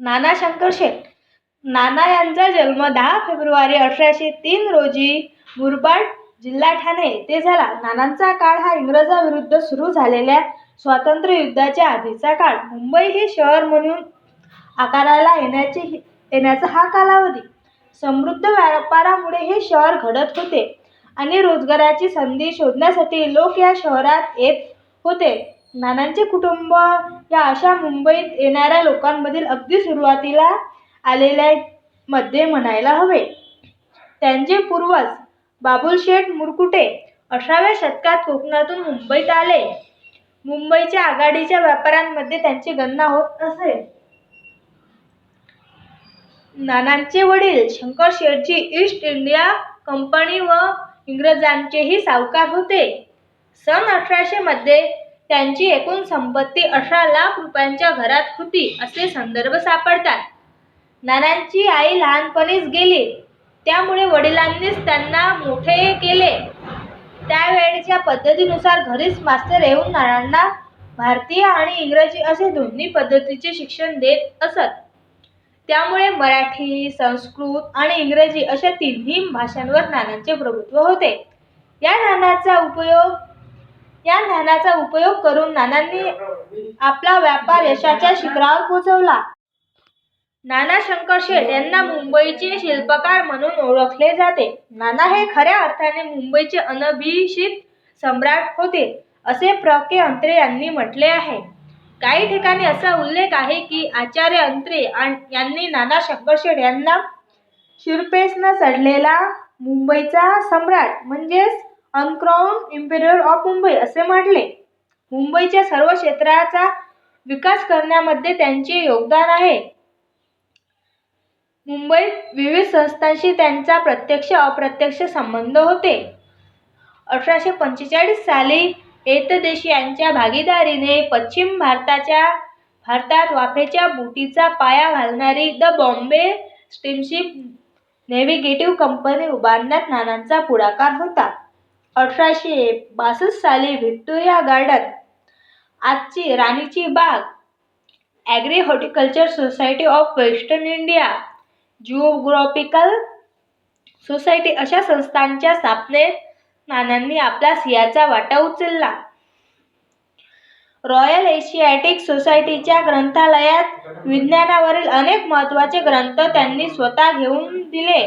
नाना शंकरशेठ नाना यांचा जन्म दहा फेब्रुवारी अठराशे तीन रोजी मुरबाड जिल्हा ठाणे येथे झाला. नानांचा काळ हा इंग्रजाविरुद्ध सुरू झालेल्या स्वातंत्र्य युद्धाच्या आधीचा काळ. मुंबई हे शहर म्हणून आकाराला येण्याचे येण्याचा हा कालावधी. समृद्ध व्यापारामुळे हे शहर घडत होते आणि रोजगाराची संधी शोधण्यासाठी लोक या शहरात येत होते. नानांचे कुटुंब या अशा मुंबईत येणाऱ्या लोकांमधील अगदी सुरुवातीला आलेल्या मध्ये म्हणायला हवे. त्यांचे पूर्वज बाबुलशेठ मुरकुटे अठराव्या शतकात कोकणातून मुंबईत आले. मुंबईच्या आघाडीच्या व्यापाऱ्यांमध्ये त्यांची गणना होत असे नानांचे वडील Shankar Shethji East India Company व इंग्रजांचेही सावकार होते. सन अठराशे मध्ये त्यांची एकूण संपत्ती अठरा लाख रुपयांच्या घरात होती असे संदर्भ सापडतात. नानांची आई लहानपणीच गेली. त्यामुळे वडिलांनीच त्यांना मोठे केले. त्यावेळच्या पद्धतीनुसार घरीच मास्तर येऊन नानांना भारतीय आणि इंग्रजी असे दोन्ही पद्धतीचे शिक्षण देत असत. त्यामुळे मराठी संस्कृत आणि इंग्रजी अशा तिन्ही भाषांवर नानांचे प्रभुत्व होते. या नानाचा उपयोग या ज्ञानाचा उपयोग करून नानांनी आपला व्यापार यशाच्या शिखरावर पोहोचवला नाना शंकरशेठ यांना मुंबईचे शिल्पकार म्हणून ओळखले जाते. नाना हे खऱ्या अर्थाने मुंबईचे अनभिषित सम्राट होते असे प्र. के. अंत्रे यांनी म्हटले आहे. काही ठिकाणी असा उल्लेख आहे की आचार्य अंत्रे यांनी नाना शंकरशेठ यांना शिरपेसनं चढलेला मुंबईचा सम्राट म्हणजेच अनक्राऊन इम्पेरियर ऑफ मुंबई असे म्हटले. मुंबईच्या सर्व क्षेत्राचा विकास करण्यामध्ये त्यांचे योगदान आहे. मुंबईत विविध संस्थांशी त्यांचा प्रत्यक्ष अप्रत्यक्ष संबंध होते. अठराशे पंचेचाळीस साली एतदेशीयांच्या भागीदारीने पश्चिम भारताच्या भारतात वाफेच्या बुटीचा पाया घालणारी the Bombay steamship navigative company उभारण्यात नानांचा पुढाकार होता. अठराशे बासष्ट साली व्हिक्टोरिया गार्डन आजची राणीची बाग agri horticulture society of western India geographical society अशा संस्थांच्या स्थापनेत नानांनी आपला सियाचा वाटा उचलला. रॉयल एशियाटिक सोसायटीच्या ग्रंथालयात विज्ञानावरील अनेक महत्त्वाचे ग्रंथ त्यांनी स्वतः घेऊन दिले.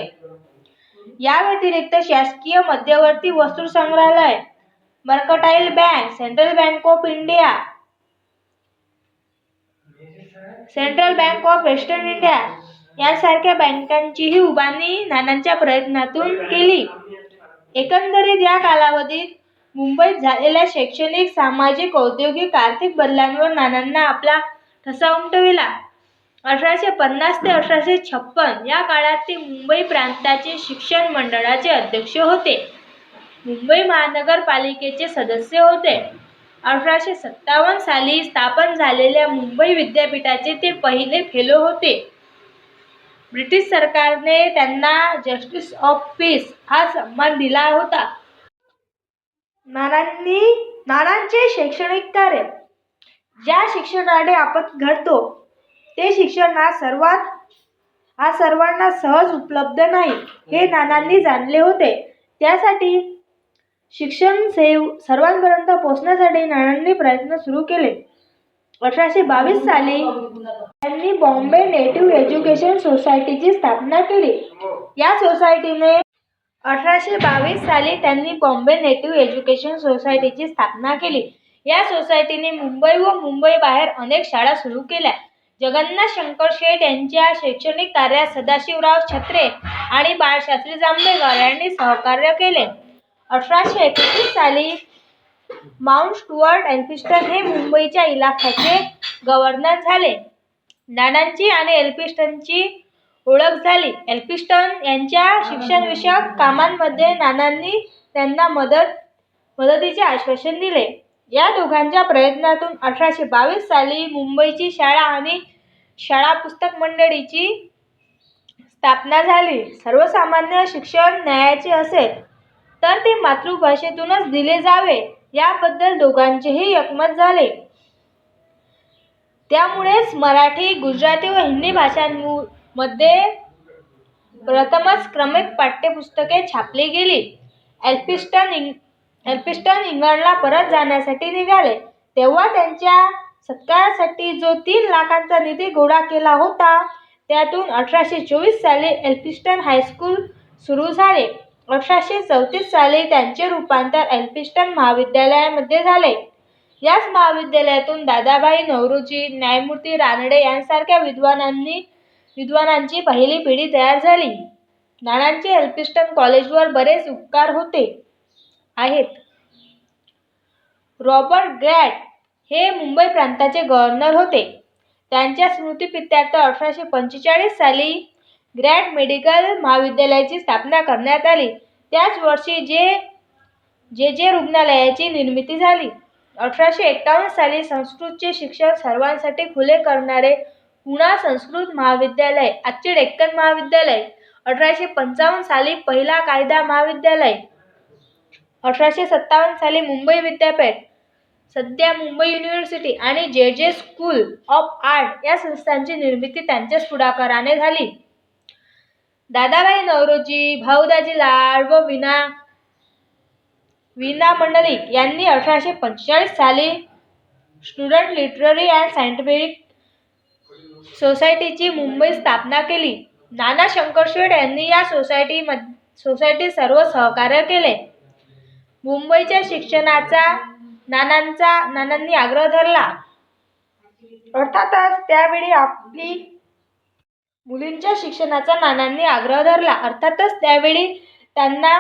या व्यतिरिक्त शासकीय मध्यवर्ती वस्तुसंग्रहालय mercantile bank central bank of India central bank of western India यासारख्या बँकांचीही उभारणी नानांच्या प्रयत्नातून केली. एकंदरीत या कालावधीत मुंबईत झालेल्या शैक्षणिक सामाजिक औद्योगिक आर्थिक बदलांवर नानांना आपला ठसा उमटविला. अठराशे पन्नास ते अठराशे छप्पन या काळात ते मुंबई प्रांताचे शिक्षण मंडळाचे अध्यक्ष होते. मुंबई महानगरपालिकेचे सदस्य होते. अठराशे सत्तावन्न साली स्थापन झालेल्या मुंबई विद्यापीठाचे ते पहिले फेलो होते. ब्रिटिश सरकारने त्यांना जस्टिस ऑफ पीस हा सन्मान दिला होता. नानांनी नानांचे शैक्षणिक कार्य. ज्या शिक्षणाने आपण घडतो ते शिक्षण हा सर्वात हा सर्वांना सहज उपलब्ध नाही हे नानांनी जाणले होते. त्यासाठी शिक्षण सेव सर्वांपर्यंत पोहोचण्यासाठी नानांनी प्रयत्न सुरू केले. अठराशे बावीस साली त्यांनी बॉम्बे नेटिव्ह एज्युकेशन सोसायटीची स्थापना केली. या सोसायटीने अठराशे बावीस साली त्यांनी बॉम्बे नेटिव्ह एज्युकेशन सोसायटीची स्थापना केली. या सोसायटीने मुंबई व मुंबईबाहेर अनेक शाळा सुरू केल्या. जगन्नाथ शंकर शेठ यांच्या शैक्षणिक कार्यात सदाशिवराव छत्रे आणि बाळशास्त्री जांभेकर यांनी सहकार्य केले. अठराशे एकतीस साली माउंट स्टुअर्ट एल्फिस्टन हे मुंबईच्या इलाख्याचे गव्हर्नर झाले. नानांची आणि एल्फिस्टनची ओळख झाली. एल्फिस्टन यांच्या शिक्षणविषयक कामांमध्ये नानांनी त्यांना मदत मदतीचे आश्वासन दिले. या दोघांच्या प्रयत्नातून अठराशे बावीस साली मुंबईची शाळा आणि शाळा पुस्तक मंडळीची स्थापना झाली. सर्वसामान्य शिक्षण न्यायाचे असेल तर ते मातृभाषेतूनच दिले जावे. याबद्दल दोघांचेही एकमत झाले. त्यामुळेच मराठी गुजराती व हिंदी भाषांमध्ये प्रथमच क्रमिक पाठ्यपुस्तके छापली गेली. एल्फिन्स्टन इंग एल्पिस्टन इंग्लंडला परत जाण्यासाठी निघाले. तेव्हा त्यांच्या सत्कारासाठी जो तीन लाखांचा निधी गोळा केला होता त्यातून अठराशे चोवीस साली एल्फिन्स्टन हायस्कूल सुरू झाले. अठराशे चौतीस साली त्यांचे रूपांतर एल्फिन्स्टन महाविद्यालयामध्ये झाले. याच महाविद्यालयातून दादाभाई नौरोजी न्यायमूर्ती रानडे यांसारख्या विद्वानांनी विद्वानांची पहिली पिढी तयार झाली. नानांचे एल्पिस्टन कॉलेजवर बरेच उपकार होते. आहेत. रॉबर्ट ग्रॅट हे मुंबई प्रांताचे गव्हर्नर होते. त्यांच्या स्मृतिप्रित्यर्थ अठराशे पंचेचाळीस साली ग्रँड मेडिकल महाविद्यालयाची स्थापना करण्यात आली. त्याच वर्षी जे जे जे रुग्णालयाची निर्मिती झाली. अठराशे एक्कावन्न साली संस्कृतचे शिक्षण सर्वांसाठी खुले करणारे पुणा संस्कृत महाविद्यालय आजचे डेक्कन महाविद्यालय अठराशे पंचावन्न साली पहिला कायदा महाविद्यालय अठराशे सत्तावन्न साली मुंबई विद्यापीठ सध्या मुंबई युनिव्हर्सिटी आणि जे जे स्कूल ऑफ आर्ट या संस्थांची निर्मिती त्यांच्याच पुढाकाराने झाली. दादाबाई नौरोजी भाऊदाजी लाड व विना विना मंडलिक यांनी अठराशे पंचेचाळीस साली स्टुडंट लिटररी अँड सायंटिफिक सोसायटीची मुंबई स्थापना केली. नाना शंकरशेठ यांनी या सोसायटीमध्ये सोसायटीत सर्व सहकार्य केले. मुंबईच्या शिक्षणाचा नानांचा नानांनी आग्रह धरला. अर्थातच त्यावेळी आपली मुलींच्या शिक्षणाचा नानांनी आग्रह धरला. अर्थातच त्यावेळी त्यांना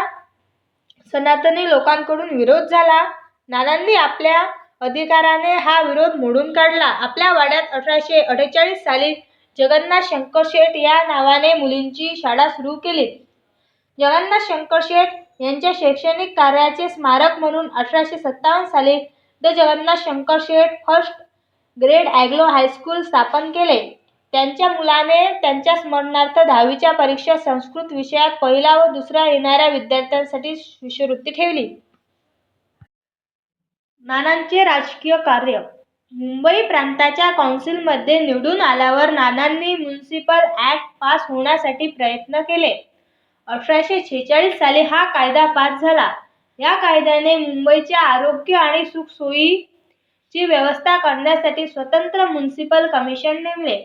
सनातनी लोकांकडून विरोध झाला. नानांनी आपल्या अधिकाराने हा विरोध मोडून काढला. आपल्या वाड्यात अठराशे अठ्ठेचाळीस साली जगन्नाथ शंकर शेठ या नावाने मुलींची शाळा सुरू केली. जगन्नाथ शंकर शेठ यांच्या शैक्षणिक कार्याचे स्मारक म्हणून अठराशे सत्तावन्न साली the Jagannath Shankar Sheth first grade Anglo high school स्थापन केले. त्यांच्या मुलाने त्यांच्या स्मरणार्थ दहावीच्या परीक्षा संस्कृत विषयात पहिला व दुसरा येणाऱ्या विद्यार्थ्यांसाठी शिष्यवृत्ती ठेवली. नानांचे राजकीय कार्य. मुंबई प्रांताच्या कौन्सिलमध्ये निवडून आल्यावर नानांनी म्युन्सिपल ॲक्ट पास होण्यासाठी प्रयत्न केले. अठराशे छेचाळीस साली हा कायदा पास झाला. या कायद्याने मुंबईच्या आरोग्य आणि सुखसोयीची व्यवस्था करण्यासाठी स्वतंत्र म्युनिसिपल कमिशन नेमले.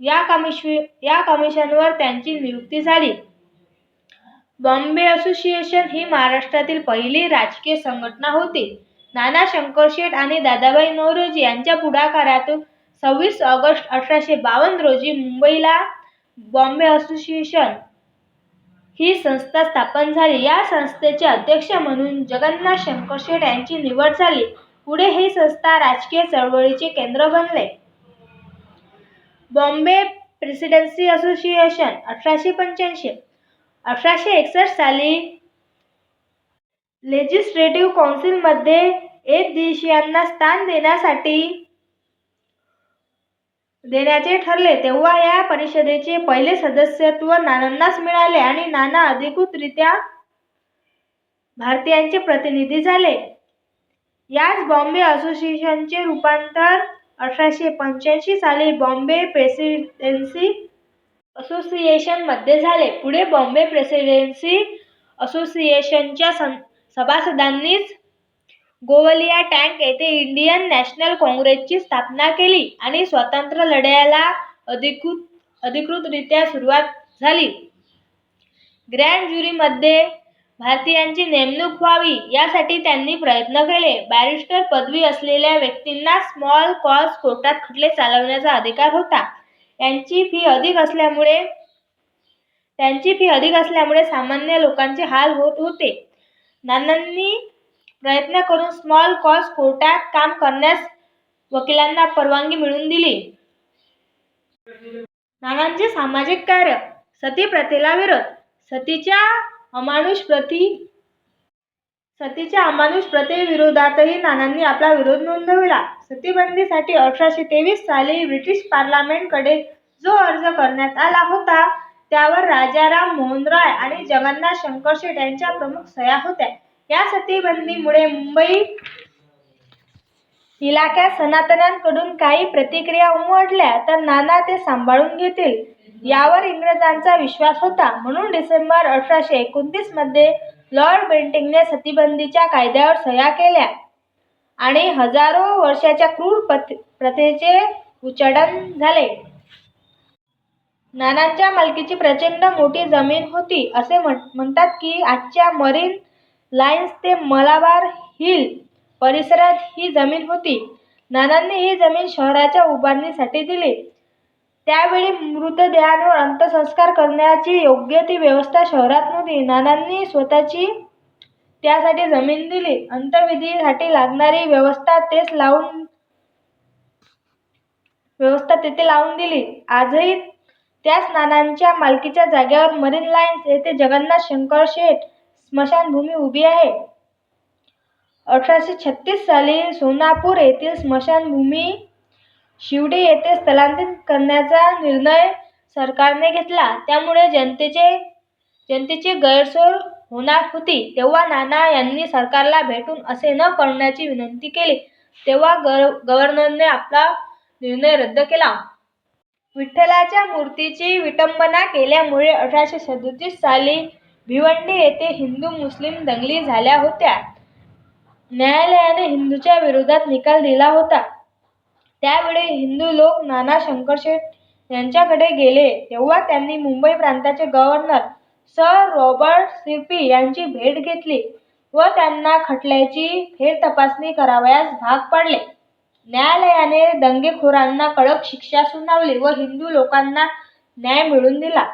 या कमिशन या कमिशनवर त्यांची नियुक्ती झाली. बॉम्बे असोसिएशन ही महाराष्ट्रातील पहिली राजकीय संघटना होती. नाना शंकरशेठ आणि दादाबाई नवरोजी यांच्या पुढाकारातून सव्वीस ऑगस्ट अठराशे बावन्न रोजी मुंबईला बॉम्बे असोसिएशन ही संस्था स्थापन झाली. या संस्थेचे अध्यक्ष म्हणून जगन्नाथ शंकर शंकरशेठ यांची निवड झाली. पुढे ही संस्था राजकीय चळवळीचे केंद्र बनले. बॉम्बे प्रेसिडेन्सी असोसिएशन अठराशे पंच्याऐंशी. अठराशे एकसष्ट साली लेजिस्लेटिव्ह कौन्सिलमध्ये एक देशीयांना स्थान देण्यासाठी देण्याचे ठरले तेव्हा या परिषदेचे पहिले सदस्यत्व नानांनाच मिळाले आणि नाना अधिकृतरित्या भारतीयांचे प्रतिनिधी झाले. याच बॉम्बे असोसिएशनचे रूपांतर अठराशे पंच्याऐंशी साली बॉम्बे प्रेसिडेन्सी असोसिएशनमध्ये झाले. पुढे बॉम्बे प्रेसिडेन्सी असोसिएशनच्या सभासदांनीच गोवलिया टँक येथे इंडियन नॅशनल काँग्रेसची स्थापना केली आणि स्वातंत्र्य लढ्याला अधिकृत अधिकृतरित्या सुरुवात झाली. ग्रँड ज्युरीमध्ये भारतीयांची नेमणूक व्हावी यासाठी त्यांनी प्रयत्न केले. बॅरिस्टर पदवी असलेल्या व्यक्तींना स्मॉल कॉज कोर्टात खटले चालवण्याचा अधिकार होता. यांची फी अधिक असल्यामुळे त्यांची फी अधिक असल्यामुळे सामान्य लोकांचे हाल होत होते. नानांनी प्रयत्न करून स्मॉल कॉज कोर्टात काम करण्यास वकिलांना परवानगी मिळवून दिली. नानांचे सामाजिक कार्य सती प्रथेला विरोध सतीच्या अमानुष प्रती सतीच्या अमानुष प्रथेविरोधातही नानांनी आपला विरोध नोंदविला. सतीबंदीसाठी अठराशे तेवीस साली ब्रिटिश पार्लमेंटकडे जो अर्ज करण्यात आला होता त्यावर राजाराम मोहन रॉय आणि जगन्नाथ शंकरशेठ यांच्या प्रमुख सह्या होत्या. या सतीबंदीमुळे मुंबई इलाक्यात सनातन्यांकडून काही प्रतिक्रिया उमटल्या तर नाना ते सांभाळून घेतील यावर इंग्रजांचा विश्वास होता. म्हणून डिसेंबर अठराशे एकोणतीसमध्ये लॉर्ड बेंटिंगने सतीबंदीच्या कायद्यावर सह्या केल्या आणि हजारो वर्षाच्या क्रूर प्रथ प्रथेचे उच्चाटन झाले. नानांच्या मालकीची प्रचंड मोठी जमीन होती असे म्हण म्हणतात की आजच्या मरीन लाईन्स ते मलाबार हिल परिसरात ही जमीन होती. नानांनी ही जमीन शहराच्या उभारणीसाठी दिली. त्यावेळी मृतदेहांवर अंत्यसंस्कार करण्याची योग्य ती व्यवस्था शहरात नव्हती. नानांनी स्वतःची त्यासाठी जमीन दिली. अंत्यविधीसाठी लागणारी व्यवस्था तेच लावून व्यवस्था तेथे लावून दिली. आजही त्याच नानांच्या मालकीच्या जागेवर मरीन लाईन्स येथे जगन्नाथ शंकर शेठ स्मशानभूमी उभी आहे. अठराशे छत्तीस साली सोनापूर येथील स्मशानभूमी शिवडी येथे स्थलांतरित करण्याचा निर्णय सरकारने घेतला. त्यामुळे जनतेचे जनतेची गैरसोय होणार होती. तेव्हा नाना यांनी सरकारला भेटून असे न करण्याची विनंती केली. तेव्हा गर गव्हर्नरने आपला निर्णय रद्द केला. विठ्ठलाच्या मूर्तीची विटंबना केल्यामुळे अठराशे सदोतीस साली भिवंडी येथे हिंदू मुस्लिम दंगली झाल्या होत्या. न्यायालयाने हिंदूंच्या विरोधात निकाल दिला होता. त्यावेळी हिंदू लोक नाना शंकरशेठ यांच्याकडे गेले. तेव्हा त्यांनी मुंबई प्रांताचे गव्हर्नर सर रॉबर्ट सिरपी यांची भेट घेतली व त्यांना खटल्याची फेर तपासणी करावयास भाग पाडले. न्यायालयाने दंगेखोरांना कडक शिक्षा सुनावली व हिंदू लोकांना न्याय मिळवून दिला.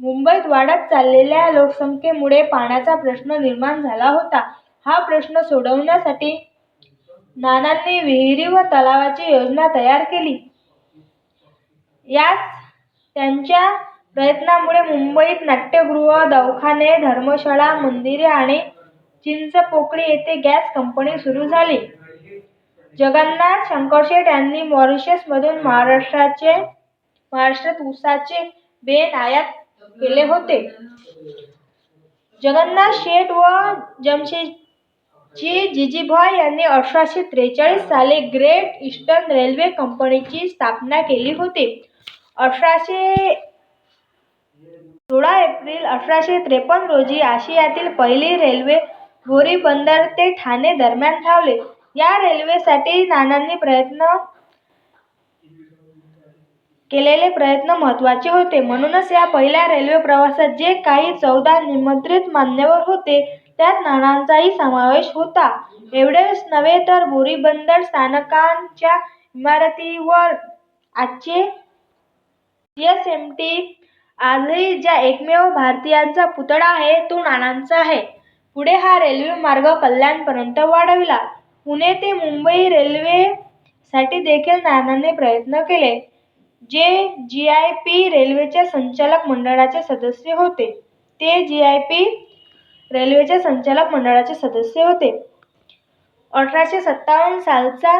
मुंबईत वाढत चाललेल्या लोकसंख्येमुळे पाण्याचा प्रश्न निर्माण झाला होता. हा प्रश्न सोडवण्यासाठी नानांनी विहिरी व तलावाची योजना तयार केली. याच त्यांच्या प्रयत्नामुळे मुंबईत नाट्यगृह दवाखाने धर्मशाळा मंदिरे आणि चिंचपोकळी येथे गॅस कंपनी सुरू झाली. जगन्नाथ शंकरशेठ यांनी मॉरिशसमधून महाराष्ट्राचे महाराष्ट्रात ऊसाचे बेन आयात केले होते. जगन्नाथ शेठ व जमशेदजी जिजीभाय यांनी अठराशे त्रेचाळीस साली ग्रेट ईस्टर्न रेल्वे कंपनीची स्थापना केली होती. अठराशे सोळा एप्रिल अठराशे त्रेपन्न रोजी आशियातील पहिली रेल्वे भोरी बंदर ते ठाणे दरम्यान धावले. या रेल्वेसाठी नानांनी प्रयत्न केलेले प्रयत्न महत्त्वाचे होते. म्हणूनच या पहिल्या रेल्वे प्रवासात जे काही चौदा निमंत्रित मान्यवर होते त्यात नानांचाही समावेश होता. एवढेच नव्हे तर बोरीबंदर स्थानकांच्या स्थानकाच्या इमारतीवर आजचे एस एम टी आजही ज्या एकमेव भारतीयांचा पुतळा आहे तो नानांचा आहे. पुढे हा रेल्वे मार्ग कल्याणपर्यंत वाढविला. पुणे ते मुंबई रेल्वेसाठी देखील नानांनी प्रयत्न केले. जे जी आय पी रेल्वेच्या संचालक मंडळाचे सदस्य होते ते जी आय पी रेल्वेच्या संचालक मंडळाचे सदस्य होते. अठराशे सत्तावन्न सालचा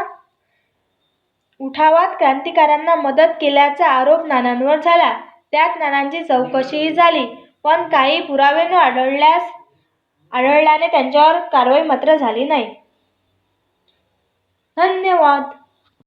उठावात क्रांतिकारकांना मदत केल्याचा आरोप नानांवर झाला. त्यात नानांची चौकशीही झाली पण काही पुरावे न आढळल्यास आढळल्याने त्यांच्यावर कारवाई मात्र झाली नाही. धन्यवाद.